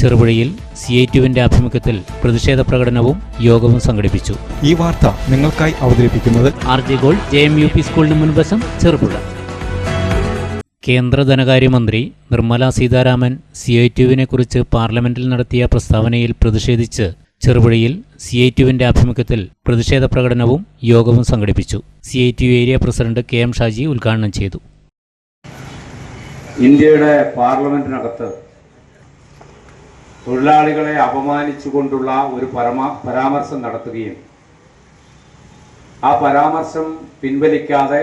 ചെറുപുഴയിൽ C I ടുവിന്റെ ആഭിമുഖ്യത്തിൽ പ്രതിഷേധ പ്രകടനവും യോഗവും സംഘടിപ്പിച്ചു. ഈ വാർത്ത നിങ്ങൾക്കായി അവതരിപ്പിക്കുന്നത് R J goal J M U P സ്കൂളിന് മുൻവശം ചെറുപുഴ. കേന്ദ്ര ധനകാര്യമന്ത്രി നിർമ്മല സീതാരാമൻ സി ഐ ടുവിനെ കുറിച്ച് പാർലമെന്റിൽ നടത്തിയ പ്രസ്താവനയിൽ പ്രതിഷേധിച്ച് ചെറുപുഴയിൽ സി ഐ ടുവിന്റെ ആഭിമുഖ്യത്തിൽ പ്രതിഷേധ പ്രകടനവും യോഗവും സംഘടിപ്പിച്ചു. C I T area president K M Shaji ഉദ്ഘാടനം ചെയ്തു. ഇന്ത്യയുടെ പാർലമെന്റിനകത്ത് തൊഴിലാളികളെ അപമാനിച്ചുകൊണ്ടുള്ള ഒരു പരമാ പരാമർശം നടത്തുകയും ആ പരാമർശം പിൻവലിക്കാതെ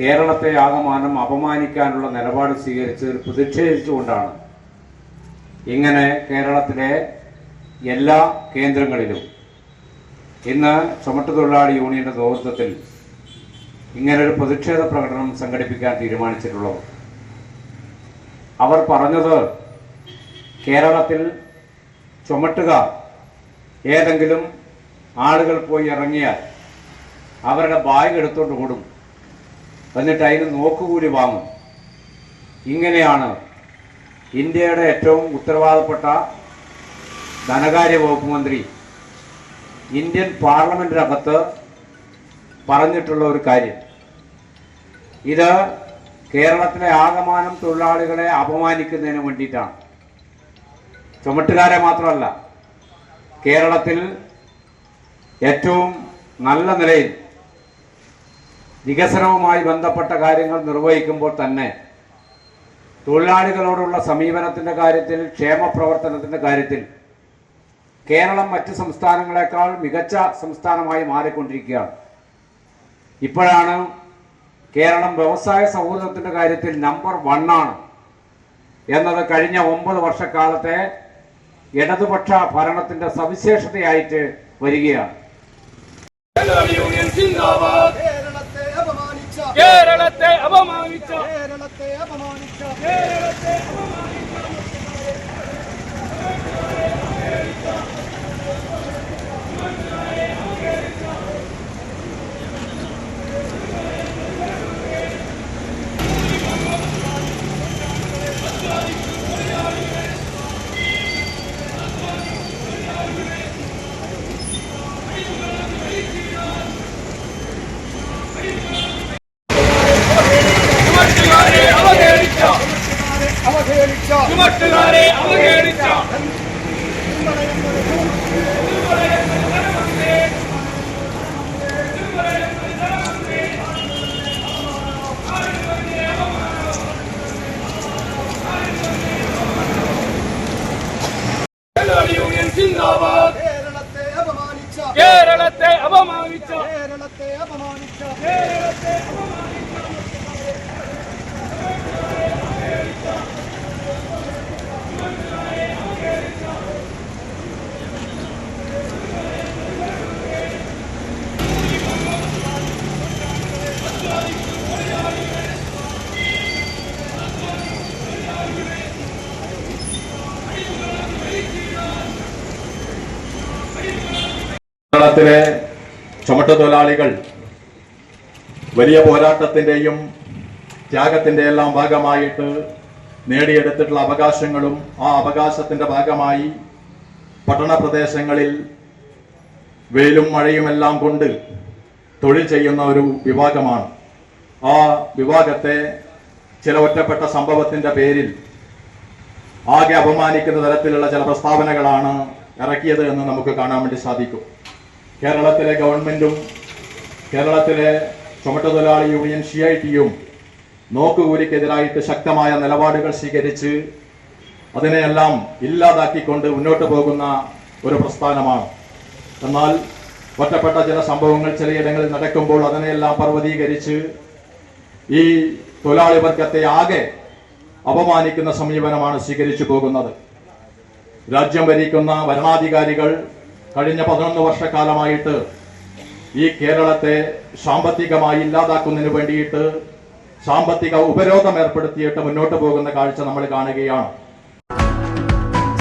കേരളത്തെ ആകമാനം അപമാനിക്കാനുള്ള നിലപാട് സ്വീകരിച്ചതിൽ പ്രതിഷേധിച്ചുകൊണ്ടാണ് ഇങ്ങനെ കേരളത്തിലെ എല്ലാ കേന്ദ്രങ്ങളിലും ഇന്ന് ചുമട്ടുതൊഴിലാളി യൂണിയന്റെ നേതൃത്വത്തിൽ ഇങ്ങനൊരു പ്രതിഷേധ പ്രകടനം സംഘടിപ്പിക്കാൻ തീരുമാനിച്ചിട്ടുള്ളത്. അവർ പറഞ്ഞത് കേരളത്തിൽ ചുമട്ടുകാർ ഏതെങ്കിലും ആളുകൾ പോയി ഇറങ്ങിയാൽ അവരുടെ ബാഗ് എടുത്തോണ്ട് ഓടും. എന്നിട്ട് അതിന് നോക്കുകൂലി വാങ്ങും. ഇങ്ങനെയാണ് ഇന്ത്യയുടെ ഏറ്റവും ഉത്തരവാദപ്പെട്ട ധനകാര്യ വകുപ്പ് മന്ത്രി ഇന്ത്യൻ പാർലമെന്റിനകത്ത് പറഞ്ഞിട്ടുള്ള ഒരു കാര്യം. ഇത് കേരളത്തിലെ ആകമാനം തൊഴിലാളികളെ അപമാനിക്കുന്നതിന് വേണ്ടിയിട്ടാണ്. ചുമട്ടുകാരെ മാത്രമല്ല കേരളത്തിൽ ഏറ്റവും നല്ല നിലയിൽ വികസനവുമായി ബന്ധപ്പെട്ട കാര്യങ്ങൾ നിർവഹിക്കുമ്പോൾ തന്നെ തൊഴിലാളികളോടുള്ള സമീപനത്തിന്റെ കാര്യത്തിൽ ക്ഷേമ പ്രവർത്തനത്തിന്റെ കാര്യത്തിൽ കേരളം മറ്റ് സംസ്ഥാനങ്ങളെക്കാൾ മികച്ച സംസ്ഥാനമായി മാറിക്കൊണ്ടിരിക്കുകയാണ്. ഇപ്പോഴാണ് കേരളം വ്യവസായ സൗഹൃദത്തിന്റെ കാര്യത്തിൽ നമ്പർ വണ്ണാണ് എന്നത് കഴിഞ്ഞ ഒമ്പത് വർഷക്കാലത്തെ ഇടതുപക്ഷ ഭരണത്തിന്റെ സവിശേഷതയായിട്ട് വരികയാണ്. കേരളത്തെ അപമാനിച്ച കേരളത്തെ അപമാനിച്ച കേരളത്തെ അപമാനിച്ച അവഹേളിച്ച ചുമട്ടുകാരെ അവഹേളിച്ച കേരളത്തിലെ ചുമട്ടുതൊഴിലാളികൾ വലിയ പോരാട്ടത്തിന്റെയും ത്യാഗത്തിന്റെ എല്ലാം ഭാഗമായിട്ട് നേടിയെടുത്തിട്ടുള്ള അവകാശങ്ങളും ആ അവകാശത്തിന്റെ ഭാഗമായി പട്ടണ പ്രദേശങ്ങളിൽ വെയിലും മഴയുമെല്ലാം കൊണ്ട് തൊഴിൽ ചെയ്യുന്ന ഒരു വിഭാഗമാണ്. ആ വിഭാഗത്തെ ചില ഒറ്റപ്പെട്ട സംഭവത്തിന്റെ പേരിൽ ആകെ അപമാനിക്കുന്ന തരത്തിലുള്ള ചില പ്രസ്താവനകളാണ് ഇറക്കിയത് എന്ന് നമുക്ക് കാണാൻ വേണ്ടി സാധിക്കും. കേരളത്തിലെ ഗവൺമെന്റും കേരളത്തിലെ ചുമട്ടുതൊഴിലാളി യൂണിയൻ സി ഐ ടിയും നോക്കുകൂലിക്കെതിരായിട്ട് ശക്തമായ നിലപാടുകൾ സ്വീകരിച്ച് അതിനെയെല്ലാം ഇല്ലാതാക്കിക്കൊണ്ട് മുന്നോട്ട് പോകുന്ന ഒരു പ്രസ്ഥാനമാണ്. എന്നാൽ ഒറ്റപ്പെട്ട ചില സംഭവങ്ങൾ ചിലയിടങ്ങളിൽ നടക്കുമ്പോൾ അതിനെയെല്ലാം പർവതീകരിച്ച് ഈ തൊഴിലാളി വർഗത്തെ ആകെ അപമാനിക്കുന്ന സമീപനമാണ് സ്വീകരിച്ചു പോകുന്നത്. രാജ്യം ഭരിക്കുന്ന ഭരണാധികാരികൾ കഴിഞ്ഞ പതിനൊന്ന് വർഷക്കാലമായിട്ട് ഈ കേരളത്തെ സാമ്പത്തികമായി ഇല്ലാതാക്കുന്നതിന് വേണ്ടിയിട്ട് സാമ്പത്തിക ഉപരോധം ഏർപ്പെടുത്തിയിട്ട് മുന്നോട്ട് പോകുന്ന കാഴ്ച നമ്മൾ കാണുകയാണ്.